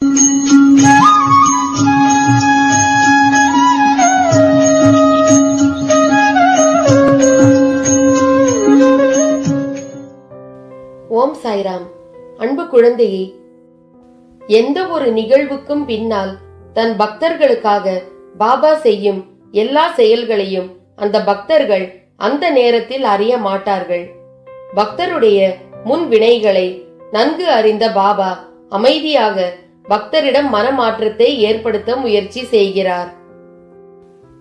ஓம் சாய்ராம். அன்பு குழந்தையே எந்த ஒரு நிகழ்வுக்கும் பின்னால் தன் பக்தர்களுக்காக பாபா செய்யும் எல்லா செயல்களையும் அந்த பக்தர்கள் அந்த நேரத்தில் அறிய மாட்டார்கள். பக்தருடைய முன் வினைகளை நன்கு அறிந்த பாபா அமைதியாக பக்தரிடம் மனமாற்றத்தை ஏற்படுத்த முயற்சி செய்கிறார்.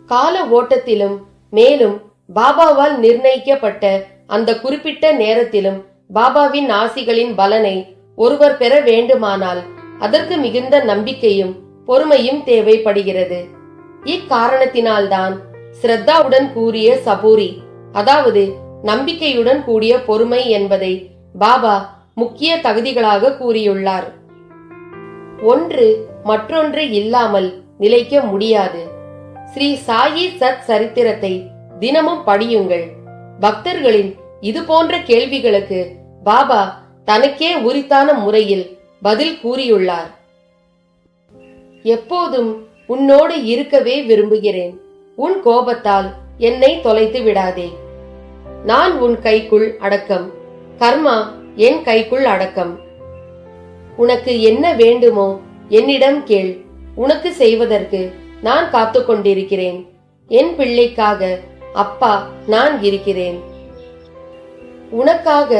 கால ஓட்டத்திலும் மேலும் பாபாவால் நிர்ணயிக்கப்பட்ட அந்த குறிப்பிட்ட நேரத்திலும் பாபாவின் ஆசிகளின் பலனை ஒருவர் பெற வேண்டுமானால் அதற்கு மிகுந்த நம்பிக்கையும் பொறுமையும் தேவைப்படுகிறது. இக்காரணத்தினால்தான் ஸ்ரத்தாவுடன் கூறிய சபூரி அதாவது நம்பிக்கையுடன் கூடிய பொறுமை என்பதை பாபா முக்கிய தகுதிகளாக கூறியுள்ளார். ஒன்று மற்றொன்று இல்லாமல் நிலைக்க முடியாது. ஸ்ரீ சாயி சத் சரித்திரத்தை தினமும் படியுங்கள். பக்தர்களின் இது போன்ற கேள்விகளுக்கு பாபா தனக்கே உரித்தான முறையில் பதில் கூறியுள்ளார். எப்போதும் உன்னோடு இருக்கவே விரும்புகிறேன். உன் கோபத்தால் என்னை தொலைத்து விடாதே. நான் உன் கைக்குள் அடக்கம். கர்மா என் கைக்குள் அடக்கம். உனக்கு என்ன வேண்டுமோ என்னிடம் கேள். உனக்கு செய்வதற்கு நான் காத்து கொண்டிருக்கிறேன் என் பிள்ளைக்காக அப்பா நான் இருக்கிறேன். உனக்காக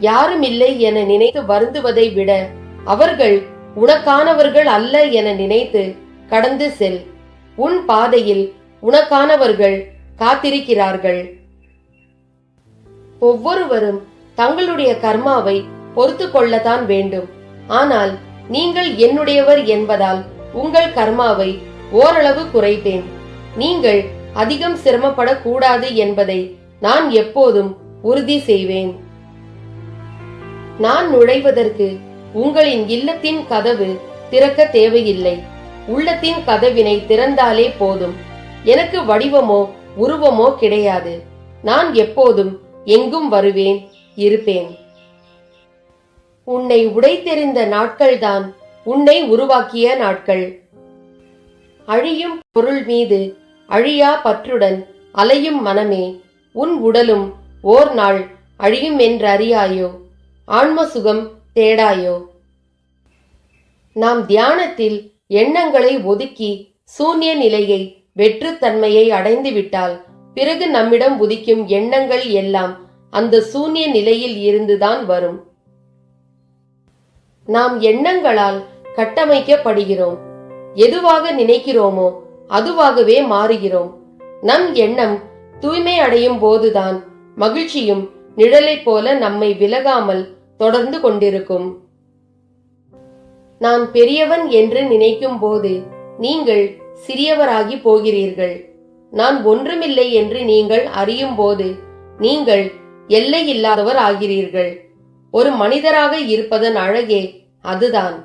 யாரும் இல்லை என நினைத்து வருந்துவதை விட அவர்கள் உனக்கானவர்கள் அல்ல என நினைத்து கடந்து செல். உன் பாதையில் உனக்கானவர்கள் காத்திருக்கிறார்கள். ஒவ்வொருவரும் தங்களுடைய கர்மாவை பொறுத்து கொள்ளத்தான் வேண்டும். ஆனால் நீங்கள் என்னுடையவர் என்பதால் உங்கள் கர்மாவை ஓரளவு குறைப்பேன். நீங்கள் அதிகம் சிரமப்படக்கூடாது என்பதை நான் எப்போதும் உறுதி செய்வேன். நான் நுழைவதற்கு உங்களின் இல்லத்தின் கதவு திறக்க தேவையில்லை. உள்ளத்தின் கதவினை திறந்தாலே போதும். எனக்கு வடிவமோ உருவமோ கிடையாது. நான் எப்போதும் எங்கும் வருவேன் இருப்பேன். உன்னை உடைத்தெறிந்த நாட்கள்தான் உன்னை உருவாக்கிய நாட்கள். அழியும் பொருள் மீது அழியா பற்றுடன் அலையும் மனமே உன் உடலும் ஓர் நாள் அழியும் என்றறியாயோ ஆன்ம சுகம் தேடாயோ? நாம் தியானத்தில் எண்ணங்களை ஒதுக்கி சூன்ய நிலையை வெற்றுத்தன்மையை அடைந்துவிட்டால் பிறகு நம்மிடம் உதிக்கும் எண்ணங்கள் எல்லாம் அந்த சூன்ய நிலையில் இருந்துதான் வரும். நாம் எண்ணங்களால் கட்டமைக்கப்படுகிறோம். எதுவாக நினைக்கிறோமோ அதுவாகவே மாறுகிறோம். நம் எண்ணம் தூய்மை அடையும் போதுதான் மகிழ்ச்சியும் நிழலைப் போல நம்மை விலகாமல் தொடர்ந்து கொண்டிருக்கும். நான் பெரியவன் என்று நினைக்கும் போது நீங்கள் சிறியவராகி போகிறீர்கள். நான் ஒன்றுமில்லை என்று நீங்கள் அறியும் போது நீங்கள் எல்லை இல்லாதவர் ஆகிறீர்கள். ஒரு மனிதராக இருப்பதன் அழகே அதுதான்.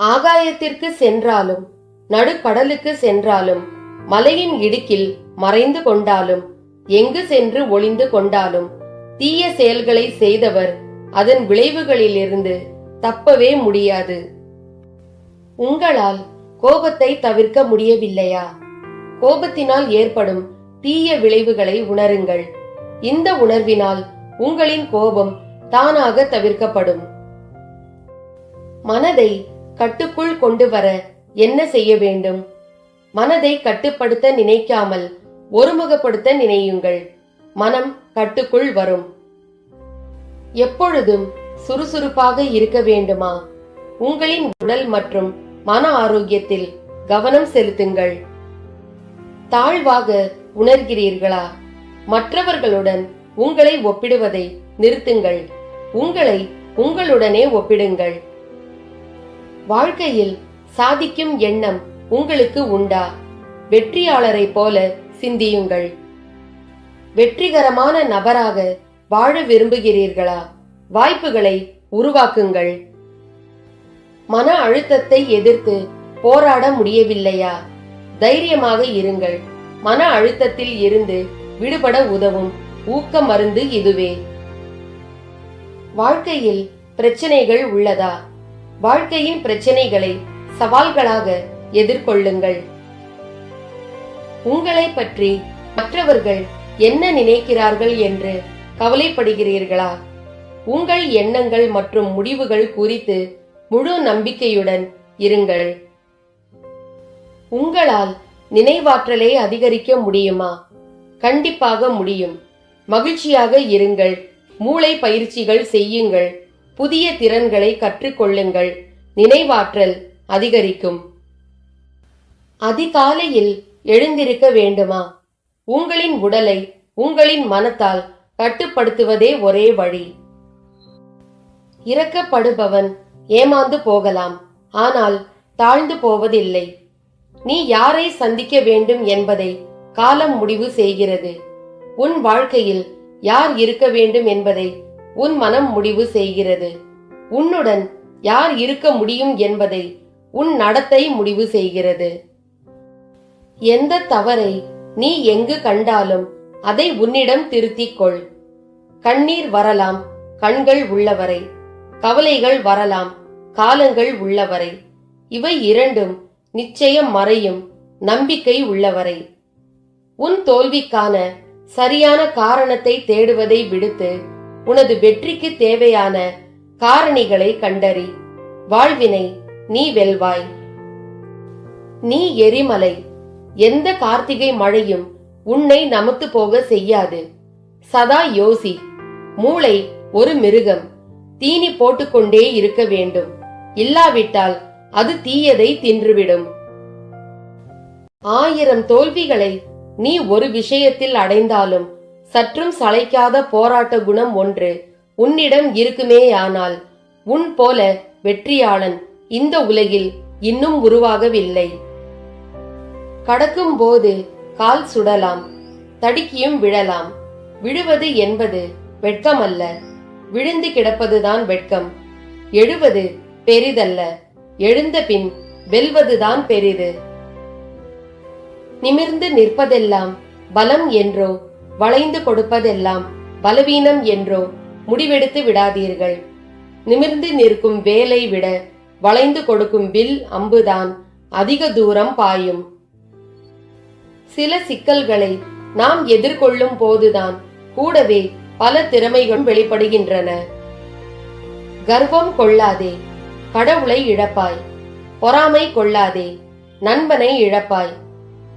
ஆகாயத்திற்கு சென்றாலும் நடுக்கடலுக்கு சென்றாலும் மலையின் இடுக்கில் மறைந்து கொண்டாலும் எங்கு சென்று ஒளிந்து கொண்டாலும் தீய செயல்களை செய்தவர் அதன் விளைவுகளிலிருந்து தப்பவே முடியாது. உங்களால் கோபத்தை தவிர்க்க முடியவில்லையா? கோபத்தினால் ஏற்படும் தீய விளைவுகளை உணருங்கள். இந்த உணர்வினால் உங்களின் கோபம் தானாக தவிர்க்கப்படும். மனதை கட்டுக்குள் கொண்டு வர என்ன செய்ய வேண்டும்? மனதை கட்டுப்படுத்த நினைக்காமல் ஒருமுகப்படுத்த நினையுங்கள். மனம் கட்டுக்குள் வரும். எப்பொழுதும் சுறுசுறுப்பாக இருக்க வேண்டுமா? உங்களின் உடல் மற்றும் மன ஆரோக்கியத்தில் கவனம் செலுத்துங்கள். தாழ்வாக உணர்கிறீர்களா? மற்றவர்களுடன் உங்களை ஒப்பிடுவதை நிறுத்துங்கள். உங்களை உங்களுடனே ஒப்பிடுங்கள். வாழ்க்கையில் சாதிக்கும் எண்ணம் உங்களுக்கு உண்டா? வெற்றியாளரை போல சிந்தியுங்கள். வெற்றிகரமான நபராக வாழ விரும்புகிறீர்களா? வாய்ப்புகளை உருவாக்குங்கள். மன அழுத்தத்தை எதிர்த்து போராட முடியவில்லையா? தைரியமாக இருங்கள். மன அழுத்தத்தில் இருந்து விடுபட உதவும் ஊக்க மருந்து இதுவே. வாழ்க்கையில் பிரச்சனைகள் உள்ளதா? வாழ்க்கையின் பிரச்சனைகளை சவால்களாக எதிர்கொள்ளுங்கள். உங்களை பற்றி மற்றவர்கள் என்ன நினைக்கிறார்கள் என்று கவலைப்படுகிறீர்களா? உங்கள் எண்ணங்கள் மற்றும் முடிவுகள் குறித்து முழு நம்பிக்கையுடன் இருங்கள். உங்களால் நினைவாற்றலை அதிகரிக்க முடியுமா? கண்டிப்பாக முடியும். மகிழ்ச்சியாக இருங்கள். மூளை பயிற்சிகள் செய்யுங்கள். புதிய திறன்களை கற்றுக்கொள்ளுங்கள். நினைவாற்றல் அதிகரிக்கும். அதிகாலையில் எழுந்திருக்க வேண்டுமா? உங்களின் உடலை உங்களின் மனத்தால் கட்டுப்படுத்துவதே ஒரே வழி. இறக்கப்படுபவன் ஏமாந்து போகலாம். ஆனால் தாழ்ந்து போவதில்லை. நீ யாரை சந்திக்க வேண்டும் என்பதை காலம் முடிவு செய்கிறது. உன் வாழ்க்கையில் யார் இருக்க வேண்டும் என்பதை உன் மனம் முடிவு செய்கிறது. உன்னுடன் யார் இருக்க முடியும் என்பதை உன் நடத்தை முடிவு செய்கிறது. எந்த தவறை நீ எங்கு கண்டாலும் அதை உன்னிடம் திருத்திக் கொள். கண்ணீர் வரலாம் கண்கள் உள்ளவரை கவலைகள் வரலாம் காலங்கள் உள்ளவரை. இவை இரண்டும் நிச்சயம் மறையும் நம்பிக்கை உள்ளவரை. உன் தோல்விக்கான சரியான காரணத்தை தேடுவதை விடுத்து உனது வெற்றிக்கு தேவையான காரணிகளை கண்டறி வாழ்வினை நீ வெல்வாய். நீ எரிமலை எந்த கார்த்திகை மழையும் உன்னை நமத்து போக செய்யாது. சதா யோசி மூளை ஒரு மிருகம் தீனி போட்டுக்கொண்டே இருக்க வேண்டும். இல்லாவிட்டால் அது தீயதை தின்றுவிடும். ஆயிரம் தோல்விகளை நீ ஒரு விஷயத்தில் அடைந்தாலும் சற்றும் சளைக்காத போராட்ட குணம் ஒன்று. உன்னிடம் இருக்குமேயானால் உன் போல வெற்றியாளன் இந்த உலகில் இன்னும் உருவாகவில்லை. கடக்கும் போது கால் சுடலாம் தடுக்கியும் விழலாம். விழுவது என்பது வெட்கமல்ல. விழுந்து கிடப்பதுதான் வெட்கம். எழுவது பெரிதல்ல. எழுந்த பின் வெல்வதுதான் பெரிது. நிமிர்ந்து நிற்பதெல்லாம் பலம் என்றோ வளைந்து கொடுப்பதெல்லாம் பலவீனம் என்றோ முடிவெடுத்து விடாதீர்கள். நிமிர்ந்து நிற்கும் வேலை விட வளைந்து கொடுக்கும் வில் அம்புதான் அதிக தூரம் பாயும். சில சிக்கல்களை நாம் எதிர்கொள்ளும் போதுதான் கூடவே பல திறமைகள் வெளிப்படுகின்றன. கர்வம் கொள்ளாதே கடவுளை இழப்பாய். பொறாமை கொள்ளாதே நண்பனை இழப்பாய்.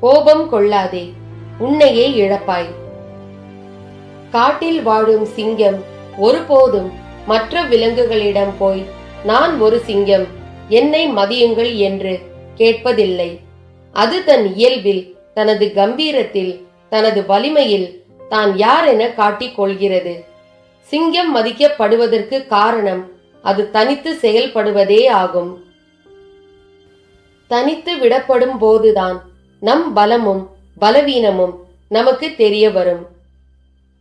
கோபம் கொள்ளாதே உன்னையே இழப்பாய். காட்டில் வாழும் சிங்கம் ஒருபோதும் மற்ற விலங்குகளிடம் போய் நான் ஒரு சிங்கம் என்னை மதியுங்கள் என்று கேட்பதில்லை. அது தன் இயல்பில் தனது கம்பீரத்தில் தனது வலிமையில் தான் யார் என காட்டிக் கொள்கிறது சிங்கம் மதிக்கப்படுவதற்கு காரணம் அது தனித்து செயல்படுவதே ஆகும். தனித்து விடப்படும் போதுதான் நம் பலமும் பலவீனமும் நமக்கு தெரிய வரும்.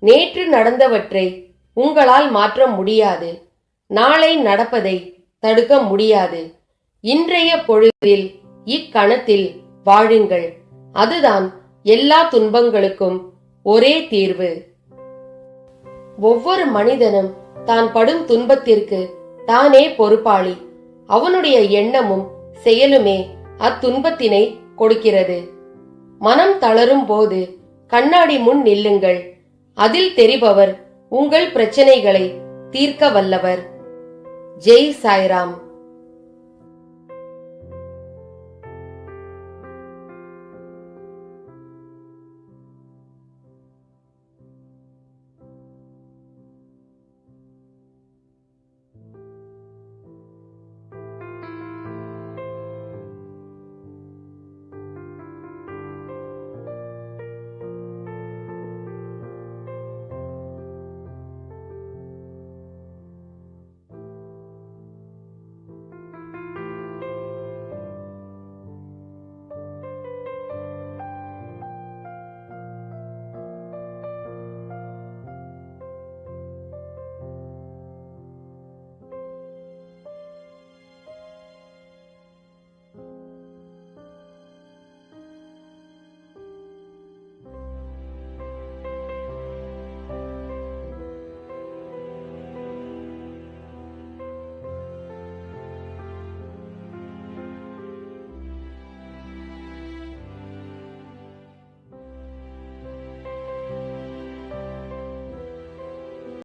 நேற்று நடந்தவற்றை உங்களால் மாற்ற முடியாது. நாளை நடப்பதை தடுக்க முடியாது. இன்றைய பொழுதில் இக்கணத்தில் வாழுங்கள். அதுதான் எல்லா துன்பங்களுக்கும் ஒரே தீர்வு. ஒவ்வொரு மனிதனும் தான் படும் துன்பத்திற்கு தானே பொறுப்பாளி. அவனுடைய எண்ணமும் செயலுமே அத்துன்பத்தினை கொடுக்கிறது. மனம் தளரும் போது கண்ணாடி முன் நில்லுங்கள். அதில் தெரிபவர் உங்கள் பிரச்சனைகளை தீர்க்க வல்லவர். ஜெய் சாய்ராம்.